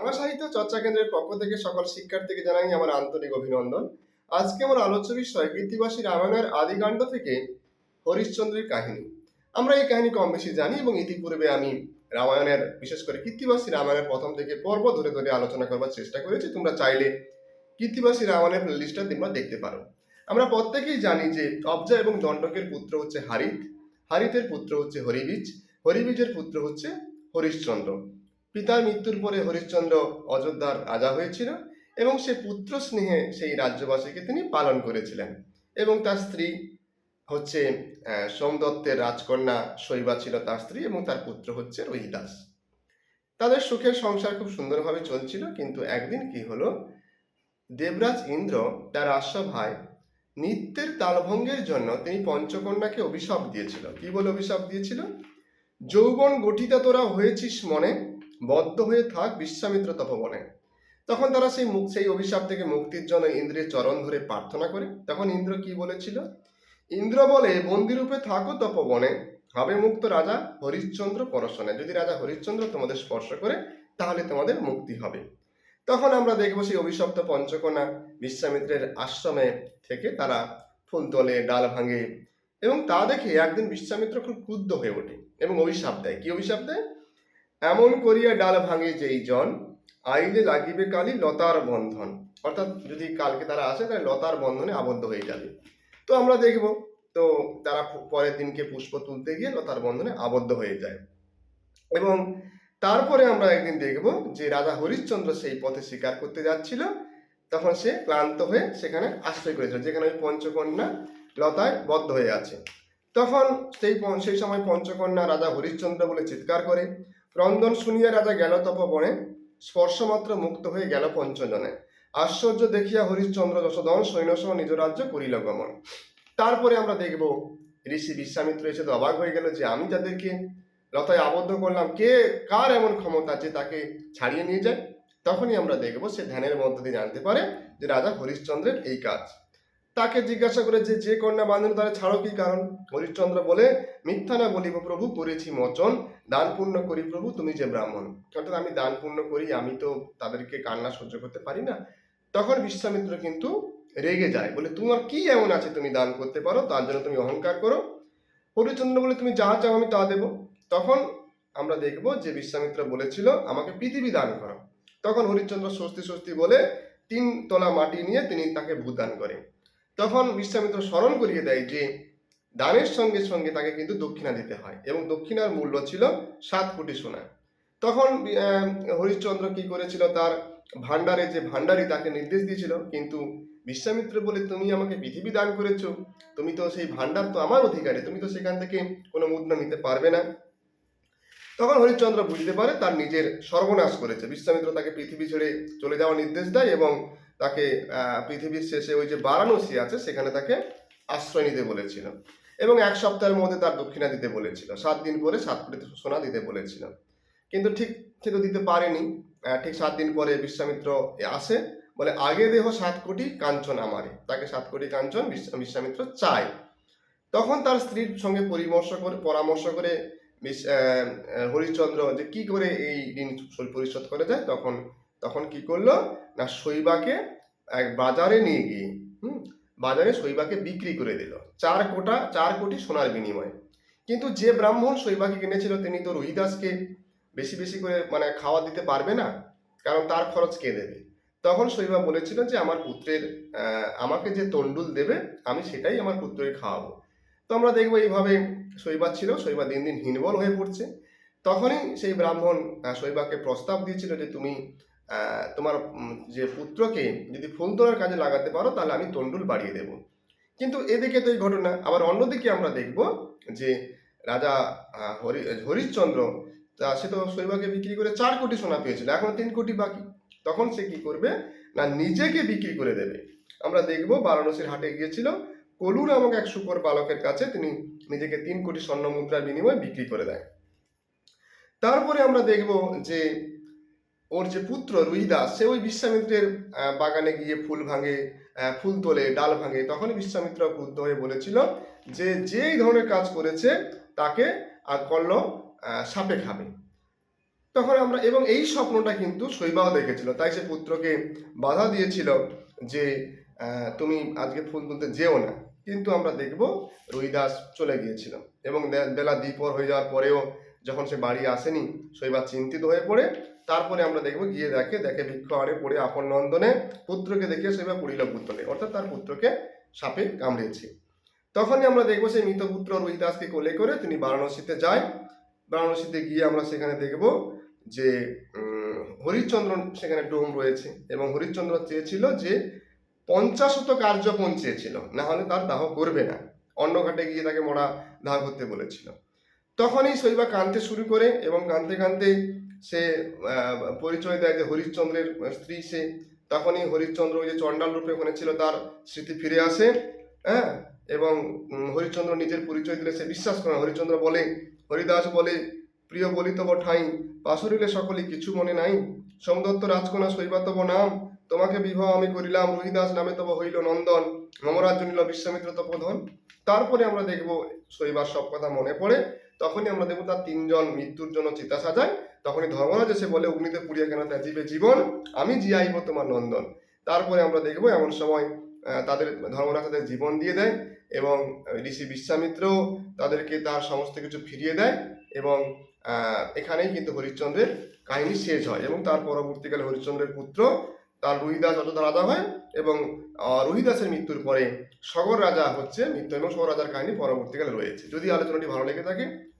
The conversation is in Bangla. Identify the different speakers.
Speaker 1: বাংলা সাহিত্য চর্চা কেন্দ্রের পক্ষ থেকে সকল শিক্ষার্থীকে জানাই আমার আন্তরিক অভিনন্দন। আজকে আমার আলোচ্য বিষয় কীর্তিবাসী রামায়ণের আদিকাণ্ড থেকে হরিশ্চন্দ্রের কাহিনী। আমরা এই কাহিনী কম বেশি জানি এবং ইতিপূর্বে আমি রামায়ণের, বিশেষ করে কীর্তিবাসী রামায়ণের প্রথম থেকে পর্ব ধরে ধরে আলোচনা করবার চেষ্টা করেছি। তোমরা চাইলে কীর্তিবাসী রামায়ণের লিস্টটা তোমরা দেখতে পারো। আমরা প্রত্যেকেই জানি যে অবজা এবং দণ্ডকের পুত্র হচ্ছে হারিত, হারিতের পুত্র হচ্ছে হরিবীজ, হরিবীজের পুত্র হচ্ছে হরিশ্চন্দ্র। পিতার মৃত্যুর পরে হরিশ্চন্দ্র অযোধ্যার রাজা হয়েছিল এবং সে পুত্র স্নেহে সেই রাজ্যবাসীকে তিনি পালন করেছিলেন এবং তার স্ত্রী হচ্ছে সোমদত্তের রাজকন্যা শৈবা ছিল তার স্ত্রী এবং তার পুত্র হচ্ছে রোহিদাস। তাদের সুখের সংসার খুব সুন্দরভাবে চলছিল, কিন্তু একদিন কি হলো, দেবরাজ ইন্দ্র তার রাজসভায় নিত্যের তালভঙ্গের জন্য তিনি পঞ্চকন্যাকে অভিশাপ দিয়েছিল। কি বলে অভিশাপ দিয়েছিল? যৌবন গঠিতা তোরা হয়েছিস মনে বদ্ধ হয়ে থাক, বিশ্বামিত্র তপবনে। তখন তারা সেই মুখ, সেই অভিশাপ থেকে মুক্তির জন্য ইন্দ্রের চরণ ধরে প্রার্থনা করে। তখন ইন্দ্র কি বলেছিল? ইন্দ্র বলে, বন্দিরূপে থাকো তপবনে, হবে মুক্ত রাজা হরিশ্চন্দ্র পরশনে। যদি রাজা হরিশ্চন্দ্র তোমাদের স্পর্শ করে, তাহলে তোমাদের মুক্তি হবে। তখন আমরা দেখব সেই অভিশপ্ত পঞ্চকন্যা বিশ্বামিত্রের আশ্রমে থেকে তারা ফুল তোলে, ডাল ভাঙে এবং তা দেখে একদিন বিশ্বামিত্র খুব ক্রুদ্ধ হয়ে ওঠে এবং অভিশাপ দেয়। কি অভিশাপ দেয়? এমন করিয়া ডাল ভাঙে যেই জন আইলে লাগিবে কালি লতার বন্ধন। অর্থাৎ যদি কালকে তারা আসে, তাহলে লতার বন্ধনে আবদ্ধ হয়ে যাবে। তো আমরা দেখব। তো তারা পরের দিনকে পুষ্প তুলতে গিয়ে লতার বন্ধনে আবদ্ধ হয়ে যায়। এবং তারপরে আমরা একদিন দেখব যে রাজা হরিশ্চন্দ্র সেই পথে শিকার করতে যাচ্ছিল। তখন সে ক্লান্ত হয়ে সেখানে আশ্রয় করেছিল, যেখানে ওই পঞ্চকন্যা লতায় বদ্ধ হয়ে আছে। তখন সেই সেই সময় পঞ্চকন্যা রাজা হরিশ্চন্দ্র বলে চিৎকার করে ক্রন্দন শুনিয়া রাজা গেল তপবনে স্পর্শমাত্র মুক্ত হয়ে গেল পঞ্চজনে। আশ্চর্য দেখিয়া হরিশ্চন্দ্র যশোদন সৈন্যসহ নিজ রাজ্য করিল গমন। তারপরে আমরা দেখব, ঋষি বিশ্বামিত্র এসে তো অবাক হয়ে গেল যে আমি যাদেরকে লতায় আবদ্ধ করলাম। কে, কার এমন ক্ষমতা যে তাকে ছাড়িয়ে নিয়ে যায়? তখনই আমরা দেখব সে ধ্যানের মধ্য দিয়ে জানতে পারে যে রাজা হরিশ্চন্দ্রের এই কাজ। তাকে জিজ্ঞাসা করে যে যে কন্যা বাঁধন তারা ছাড়ো কি কারণ? হরিশ্চন্দ্র বলে, মিথ্যা না বলিব প্রভু, করেছি মচন। দান পুণ্য করি প্রভু, তুমি যে ব্রাহ্মণ। অর্থাৎ আমি দান পূর্ণ করি, আমি তো তাদেরকে কান্না সহ্য করতে পারি না। তখন বিশ্বামিত্র কিন্তু রেগে যায়, বলে, তোমার কি এমন আছে? তুমি দান করতে পারো, তার জন্য তুমি অহংকার করো। হরিচন্দ্র বলে, তুমি যা চাও আমি তা দেবো। তখন আমরা দেখব যে, বিশ্বামিত্র বলেছিল, আমাকে পৃথিবী দান করো। তখন হরিশ্চন্দ্র স্বস্তি স্বস্তি বলে, তিন তলা মাটি নিয়ে তিনি তাকে ভূদান করে তখন বিশ্বামিত্র স্মরণ করিয়ে দেয় যে দানের সঙ্গে সঙ্গে তাকে কিন্তু দক্ষিণা দিতে হয় এবং দক্ষিণার মূল্য ছিল সাত কোটি সোনা। তখন হরিশ্চন্দ্র কি করেছিল? তার ভান্ডারে যে ভান্ডারি তাকে নির্দেশ দিয়েছিল, কিন্তু বিশ্বামিত্র বলে, তুমি আমাকে পৃথিবী দান করেছ, তুমি তো সেই ভান্ডার তো আমার অধিকারে, তুমি তো সেখান থেকে কোনো মুদ্রা নিতে পারবে না। তখন হরিশ্চন্দ্র বুঝতে পারে, তার নিজের সর্বনাশ করেছে। বিশ্বামিত্র তাকে পৃথিবী ছেড়ে চলে যাওয়ার নির্দেশ দেয় এবং তাকে পৃথিবীর শেষে ওই যে বারাণসী আছে, সেখানে তাকে আশ্রয় নিতে বলেছিল। এবং এক সপ্তাহের মধ্যে তার দক্ষিণা দিতে বলেছিল। সাত দিন পরে সাত কোটি সোনা দিতে বলেছিল। কিন্তু ঠিক ঠিক দিতে পারেনি। ঠিক সাত দিন পরে বিশ্বামিত্র আসে, বলে, আগে দেহ সাত কোটি কাঞ্চন আমারে। তাকে সাত কোটি কাঞ্চন বিশ্ব- বিশ্বামিত্র চায়। তখন তার স্ত্রীর সঙ্গে পরামর্শ করে পরামর্শ করে হরিশ্চন্দ্র যে কি করে এই ঋণ পরিশোধ করে যায়, তখন তখন কি করল? না, শৈবাকে এক বাজারে নিয়ে গিয়ে, হুম, বাজারে শৈবাকে বিক্রি করে দিল। চার কোটা, চার কোটি সোনার বিনিময়ে। কিন্তু যে ব্রাহ্মণ শৈবাকে কিনেছিল, তিনি তো রোহিদাসকে বেশি বেশি করে মানে খাওয়া দিতে পারবে না, কারণ তার খরচ কে দেবে? তখন শৈবা বলেছিল যে, আমার পুত্রের আমাকে যে তন্ডুল দেবে, আমি সেটাই আমার পুত্রের খাওয়াবো। তো আমরা দেখব এইভাবে শৈবা ছিল, শৈবা দিন দিন হীনবল হয়ে পড়ছে। তখনই সেই ব্রাহ্মণ শৈবাকে প্রস্তাব দিয়েছিল যে, তুমি তোমার যে পুত্রকে যদি ফুল তোলার কাজে লাগাতে পারো, তাহলে আমি তন্ডুল বাড়িয়ে দেব। কিন্তু এদিকে তো এই ঘটনা। আবার অন্যদিকে আমরা দেখব যে রাজা হরি, হরিশ্চন্দ্র, তা সে তো শৈবাকে বিক্রি করে চার কোটি সোনা পেয়েছিল, এখন তিন কোটি বাকি। তখন সে কি করবে? না, নিজেকে বিক্রি করে দেবে। আমরা দেখব বারাণসীর হাটে গিয়েছিল, কলু নামক এক শুকর বালকের কাছে তিনি নিজেকে তিন কোটি স্বর্ণ মুদ্রার বিনিময়ে বিক্রি করে দেয় তারপরে আমরা দেখব যে ওর যে পুত্র রুহিদাস সে ওই বিশ্বামিত্রের বাগানে গিয়ে ফুল ভাঙে ফুল তোলে ডাল ভাঙে। তখনই বিশ্বামিত্র ক্রুদ্ধ হয়ে বলেছিল যে যেই ধরনের কাজ করেছে তাকে আর আহ, সাপে খাবে। তখন আমরা এবং এই স্বপ্নটা কিন্তু শৈবাহ দেখেছিল। তাই সে পুত্রকে বাধা দিয়েছিল যে তুমি আজকে ফুল তুলতে যেও না। কিন্তু আমরা দেখব রুইদাস চলে গিয়েছিল। এবং বেলা দ্বিপর হয়ে যাওয়ার পরেও যখন সে বাড়ি আসেনি শৈবা চিন্তিত হয়ে পড়ে। তারপরে আমরা দেখব গিয়ে দেখে দেখে বৃক্ষ আড়ে পড়ে আপন নন্দনে পুত্রকে দেখে শৈবা পুরিল পুত্রকে অর্থাৎ তার পুত্রকে সাপে কামড়েছে। তখনই আমরা দেখব সেই মৃত পুত্র রুহিদাসকে কোলে করে তিনি বারাণসীতে যায়। বারাণসীতে গিয়ে আমরা সেখানে দেখব যে উম, হরিশ্চন্দ্র সেখানে ডোম রয়েছে এবং হরিশ্চন্দ্র চেয়েছিল যে পঞ্চাশত কার্যপণ চেয়েছিল না হলে তার দাহ করবে না। অন্য ঘাটে গিয়ে তাকে মোড়া দাহ করতে বলেছিল। তখনই শৈবা কাঁদতে শুরু করে এবং কাঁদতে কাঁদতে সে পরিচয় দেয় যে হরিশ্চন্দ্রের স্ত্রী সে। তখনই হরিশ্চন্দ্র ওই যে চণ্ডাল রূপে ওখানে ছিল, তার স্মৃতি ফিরে আসে হ্যাঁ? এবং হরিশ্চন্দ্র নিজের পরিচয় দিলে সে বিশ্বাস করে হরিশ্চন্দ্র বলে, হরিদাস বলে, প্রিয় বলিতব ঠাই পাশরিলে সকলে কিছু মনে নাই। সোমদত্ত রাজকন্যা শৈবাতব নাম, তোমাকে বিবাহ আমি করিলাম। রোহিদাস নামে তব হইল নন্দন মমরাজ্য নিল বিশ্বামিত্র তপোধন। তারপরে আমরা দেখব শৈবার সব কথা মনে পড়ে। তখনই আমরা দেখব তার তিনজন মৃত্যুর জন্য চিতা সাজায়। তখনই ধর্মরাজ এসে বলে, অগ্নিতে পুড়িয়া কেন ত্যাজিবে জীবন? আমি জিয়াইব তোমার নন্দন। তারপরে আমরা দেখব এমন সময় তাদের ধর্মরাজ তাদের জীবন দিয়ে দেয় এবং ঋষি বিশ্বামিত্র তাদেরকে তার সমস্ত কিছু ফিরিয়ে দেয় এবং এখানেই কিন্তু হরিশ্চন্দ্রের কাহিনী শেষ হয় এবং তার পরবর্তীকালে হরিশ্চন্দ্রের পুত্র, তার রুহিদাস অযোধ্যা রাজা হয় এবং রুহিদাসের মৃত্যুর পরে সগর রাজা হচ্ছে মৃত্যু এবং সগর রাজার কাহিনী পরবর্তীকালে রয়েছে। যদি আলোচনাটি ভালো লেগে থাকে